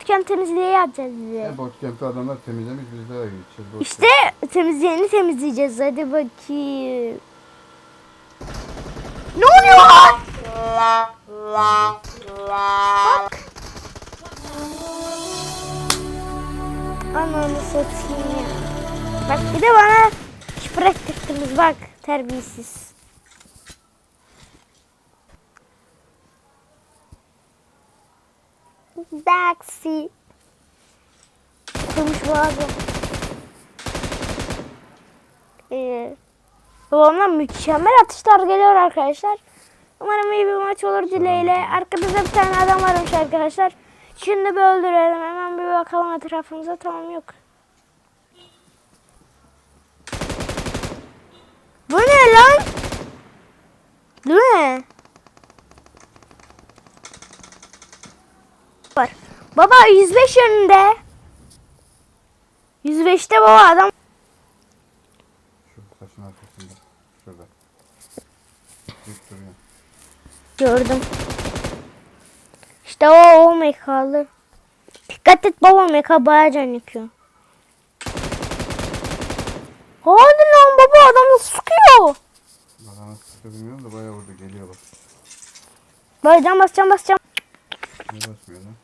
bootcamp temizliğe yapacağız bizi. E, bootcamp'te adamlar temizlemiş biz de gideceğiz. bootcamp. İşte temizleyeni temizleyeceğiz. Hadi bakayım. Ne oluyor lan? Bak. Ananı satayım ya. Bak bir de bana şifre ettirdiniz bak terbiyesiz. Daxi. Kurmuş bu abi. Ee, babamdan mükemmel atışlar geliyor arkadaşlar. Umarım iyi bir maç olur dileğiyle. Arkamızda bir tane adam varmış arkadaşlar. Şimdi bir öldürelim. Hemen bir bakalım etrafımıza. Tamam yok. Bu ne lan? Bu ne? Var. Baba 105 yönünde. 105'te baba adam. Şu taşın arkasında. Şurada. Duruyor. Gördüm. İşte o o mekalı. Dikkat et baba meka bayağı can yakıyor. Hadi lan baba adamı sıkıyor. Nasıl sıkıyor bilmiyorum da bayağı vurdu geliyor bak. Can basacağım basacağım. Ne basmıyor lan?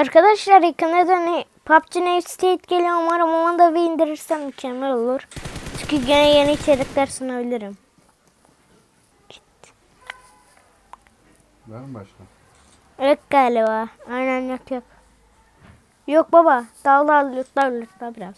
Arkadaşlar yakında da ne, PUBG New State geliyor umarım onu da bir indirirsem mükemmel olur. Çünkü gene yeni içerikler sunabilirim. Var mı başka? Yok galiba. Aynen yok yok. Yok baba. Dal lütla lütla biraz.